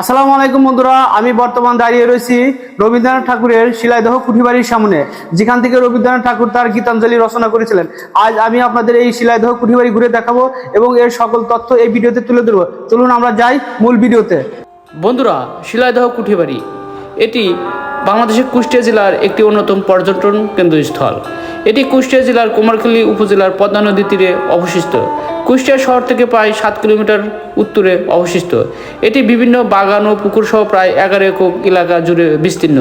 আসসালামু আলাইকুম বন্ধুরা, আমি বর্তমান দাঁড়িয়ে রয়েছি রবীন্দ্রনাথ ঠাকুরের শিলাইদহ কুঠিবাড়ির সামনে। যেখান থেকে রবীন্দ্রনাথ ঠাকুর তার গীতাঞ্জলি রচনা করেছিলেন। আজ আমি আপনাদের এই শিলাইদহ কুঠিবাড়ি ঘুরে দেখাবো এবং এর সকল তথ্য এই ভিডিওতে তুলে ধরবো। চলুন আমরা যাই মূল ভিডিওতে। বন্ধুরা, শিলাইদহ কুঠিবাড়ি, এটি বাংলাদেশের কুষ্টিয়া জেলার একটি অন্যতম পর্যটন কেন্দ্রস্থল। এটি কুষ্টিয়া জেলার কুমারখালী উপজেলার পদ্মা নদী তীরে অবস্থিত। কুষ্টিয়া শহর থেকে প্রায় সাত কিলোমিটার উত্তরে অবস্থিত। এটি বিভিন্ন বাগান ও পুকুর সহ প্রায় এগারো একক এলাকা জুড়ে বিস্তীর্ণ।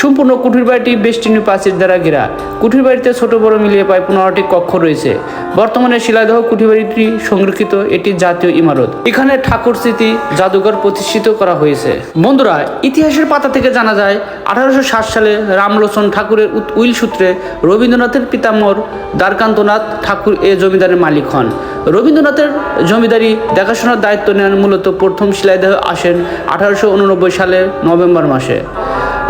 সম্পূর্ণ কুঠির বাড়িটি বেষ্টিনী প্রাচীর দ্বারা ঘেরা। কুঠির বাড়িতে ছোট বড় মিলিয়ে প্রায় পনেরোটি কক্ষ রয়েছে। বর্তমানে শিলাদহ কুঠির বাড়িটি সংরক্ষিত একটি জাতীয় ইমারত। এখানে ঠাকুর স্মৃতি জাদুঘর প্রতিষ্ঠিত করা হয়েছে। বন্ধুরা, ইতিহাসের পাতা থেকে জানা যায়, আঠারোশো ষাট সালে রামলোচন ঠাকুরের উইল সূত্রে রবীন্দ্রনাথের পিতামর দ্বারকান্তনাথ ঠাকুর এ জমিদারের মালিক হন। রবীন্দ্রনাথের জমিদারি দেখাশোনার দায়িত্ব নেন মূলত প্রথম শিলাইদেহ আসেন আঠারোশো উননব্বই সালের নভেম্বর মাসে।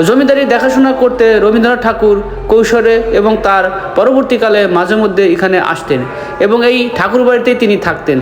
জমিদারি দেখাশোনা করতে রবীন্দ্রনাথ ঠাকুর কৈশোরে এবং তার পরবর্তীকালে মাঝে মধ্যে এখানে আসতেন এবং এই ঠাকুর বাড়িতেই তিনি থাকতেন।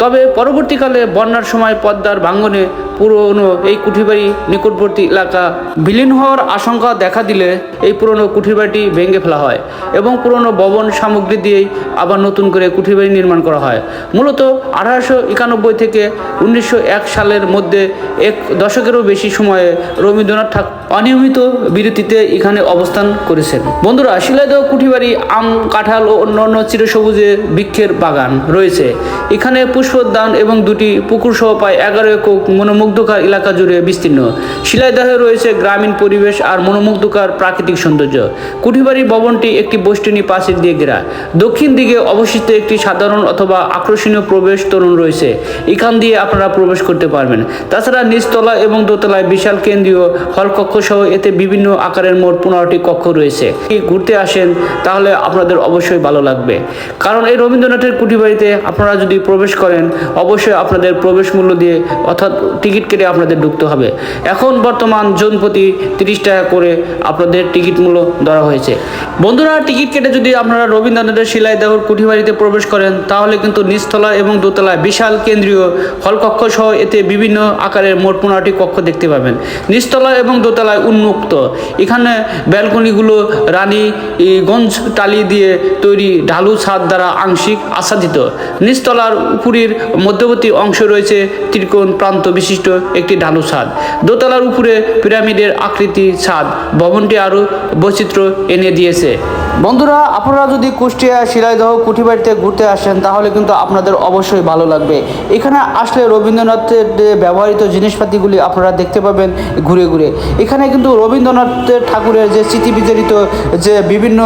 তবে পরবর্তীকালে বন্যার সময় পদ্মার ভাঙ্গনে পুরনো এই কুঠিবাড়ি নিকটবর্তী এলাকা বিলীন হওয়ার আশঙ্কা দেখা দিলে এই পুরনো কুঠিবাড়িটি ভেঙে ফেলা হয় এবং পুরনো ভবন সামগ্রী দিয়েই আবার নতুন করে কুঠিবাড়ি নির্মাণ করা হয়। মূলত আঠারোশো একানব্বই থেকে উনিশশো এক সালের মধ্যে এক দশকেরও বেশি সময়ে রবীন্দ্রনাথ ঠাকুর অনিয়মিত বিরতিতে এখানে অবস্থান করেছেন। বন্ধুরা, শিলাইদহ কুঠিবাড়ি, আম, কাঁঠাল ও অন্যান্য চিরসবুজে বৃক্ষের বাগান রয়েছে। এখানে পুষ্পোদ্যান এবং দুটি পুকুর সহ প্রায় এগারো একক মনোমুগ্ধকর এলাকা জুড়ে বিস্তীর্ণ। শিলাইদহে রয়েছে গ্রামীণ পরিবেশ আর মনোমুগ্ধকর প্রাকৃতিক সৌন্দর্য। কুঠিবাড়ি ভবনটি একটি বৈষ্ণনী প্রাচীর দিয়ে ঘেরা। দক্ষিণ দিকে অবস্থিত একটি সাধারণ অথবা আকর্ষণীয় প্রবেশ তরুণ রয়েছে। এখান দিয়ে আপনারা প্রবেশ করতে পারবেন। তাছাড়া নিচতলা এবং দোতলায় বিশাল কেন্দ্রীয় হল কক্ষ সহ এতে বিভিন্ন আকারের মোট পনেরোটি কক্ষ রয়েছে। ঘুরতে আসেন, তাহলে আপনাদের অবশ্যই ভালো লাগবে। কারণ এই রবীন্দ্রনাথের কুঠিবাড়িতে আপনারা যদি প্রবেশ করেন, অবশ্যই আপনাদের প্রবেশ মূল্য দিয়ে অর্থাৎ টিকিট কেটে আপনাদের ঢুকতে হবে। এখন বর্তমান জন প্রতি তিরিশ টাকা করে আপনাদের টিকিট মূল্য ধরা হয়েছে। বন্ধুরা, টিকিট কেটে যদি আপনারা রবীন্দ্রনাথের শিলাইদাহর কুঠিবাড়িতে প্রবেশ করেন, তাহলে কিন্তু নিচতলা এবং দোতলায় বিশাল কেন্দ্রীয় হল কক্ষ সহ এতে বিভিন্ন আকারের মোট পনেরোটি কক্ষ দেখতে পাবেন। নিচতলা এবং দোতলায় উন্মুক্ত। এখানে ব্যালকনিগুলো রানী গঞ্জ টালি দিয়ে তৈরি ঢালু ছাদ দ্বারা আংশিক আচ্ছাদিত। নিচতলার উপরের মধ্যবর্তী অংশ রয়েছে ত্রিকোণ প্রান্ত বিশিষ্ট একটি ঢালু ছাদ। দোতলার উপরে পিরামিডের আকৃতি ছাদ। ভবনটি আরও বৈচিত্র্য এনে দিয়েছে। বন্ধুরা, আপনারা যদি কুষ্টিয়া, শিলাইদহ, কুঠিবাড়িতে ঘুরতে আসেন, তাহলে কিন্তু আপনাদের অবশ্যই ভালো লাগবে। এখানে আসলে রবীন্দ্রনাথের ব্যবহৃত জিনিসপাতিগুলি আপনারা দেখতে পাবেন ঘুরে ঘুরে। এখানে কিন্তু রবীন্দ্রনাথের ঠাকুরের যে স্মৃতি বিজড়িত যে বিভিন্ন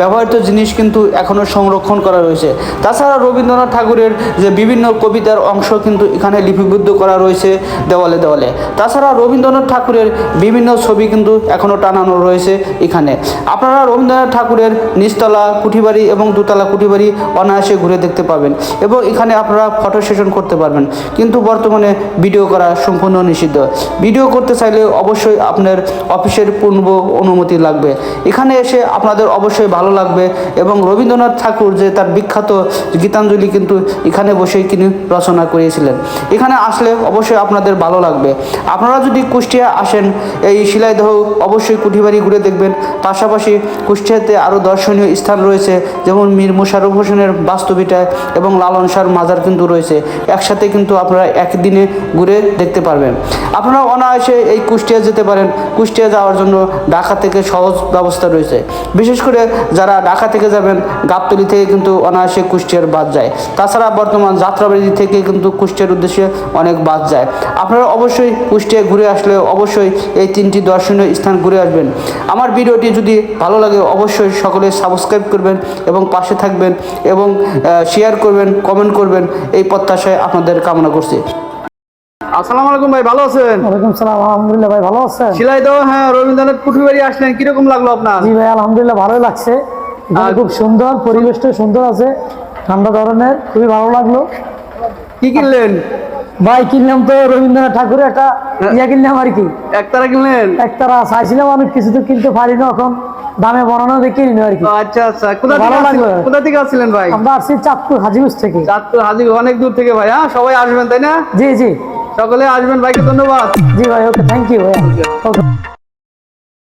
ব্যবহৃত জিনিস কিন্তু এখনও সংরক্ষণ করা রয়েছে। তাছাড়া রবীন্দ্রনাথ ঠাকুরের যে বিভিন্ন কবিতার অংশ কিন্তু এখানে লিপিবদ্ধ করা রয়েছে দেওয়ালে দেওয়ালে। তাছাড়া রবীন্দ্রনাথ ঠাকুরের বিভিন্ন ছবি কিন্তু এখনও টানানো রয়েছে এখানে। আপনারা রবীন্দ্রনাথ ঠাকুরের নিচতলা কুঠিবাড়ি এবং দোতলা কুঠিবাড়ি অনায়াসে ঘুরে দেখতে পাবেন এবং এখানে আপনারা ফটো সেশন করতে পারবেন। কিন্তু বর্তমানে ভিডিও করা সম্পূর্ণ নিষিদ্ধ। ভিডিও করতে চাইলে অবশ্যই আপনার অফিসের পূর্ব অনুমতি লাগবে। এখানে এসে আপনাদের অবশ্যই ভালো লাগবে এবং রবীন্দ্রনাথ ঠাকুর যে তার বিখ্যাত গীতাঞ্জলি কিন্তু এখানে বসেই তিনি রচনা করিয়েছিলেন। এখানে আসলে অবশ্যই আপনাদের ভালো লাগবে। আপনারা যদি কুষ্টিয়া আসেন, এই শিলাইদহ অবশ্যই কুঠিবাড়ি ঘুরে দেখবেন। পাশাপাশি কুষ্টিয়াতে আরও দর্শনীয় স্থান রয়েছে, যেমন মীর মুশারফ হোসেনের বাস্তবিটায় এবং লালন শাহর মাজার কিন্তু রয়েছে। একসাথে কিন্তু আপনারা একদিনে ঘুরে দেখতে পারবেন। আপনারা অনায়াসে এই কুষ্টিয়া যেতে পারেন। কুষ্টিয়া যাওয়ার জন্য ঢাকা থেকে সহজ ব্যবস্থা রয়েছে। বিশেষ করে যারা ঢাকা থেকে যাবেন, গাবতলি থেকে কিন্তু অনায়াসে কুষ্টিয়ার বাদ যায়। তাছাড়া বর্তমান যাত্রাবাড়ি থেকে কিন্তু কুষ্টিয়ার উদ্দেশ্যে অনেক বাদ যায়। আপনারা অবশ্যই কুষ্টিয়ায় ঘুরে আসলে অবশ্যই এই তিনটি দর্শনীয় স্থান ঘুরে আসবেন। আমার ভিডিওটি যদি ভালো লাগে, অবশ্যই সকলে সাবস্ক্রাইব করবেন এবং পাশে থাকবেন এবং শেয়ার করবেন কমেন্ট করবেন এই প্রত্যাশায় আপনাদের কামনা করছি। আসসালামু আলাইকুম ভাই ভালো আছেন? ওয়ালাইকুম সালাম আলহামদুলিল্লাহ ভাই ভালো আছেন? শিলাইদহ হ্যাঁ রবীন্দ্রনাথ কুঠিবাড়ি আসলেন কীরকম লাগল আপনার? জি ভাই আলহামদুলিল্লাহ ভালোই লাগছে। খুব সুন্দর পরিবেশটা সুন্দর আছে। ঠান্ডা ধরনের খুবই ভালো লাগল। কি কিনলেন? ভাই কিনলাম তো রবীন্দ্রনাথ ঠাকুরের একটা ইয়া কিনলাম আর কি। একতারা কিনলেন? একতারা চাইছিলাম আমি কিছু তো কিনতে পারি না এখন। দামে বড় দেখে নিন আর কি। আচ্ছা আচ্ছা। কোথা থেকে কোথা থেকে আসছিলেন ভাই? আমরা আসছি চাঁদপুর হাজিগঞ্জ থেকে। চাঁদপুর হাজির অনেক দূর থেকে ভাই হ্যাঁ? সবাই আসবেন তাই না? জি জি। সকলে আসবেন ভাইকে ধন্যবাদ। জি ভাই ওকে থ্যাংক ইউ ভাই ওকে।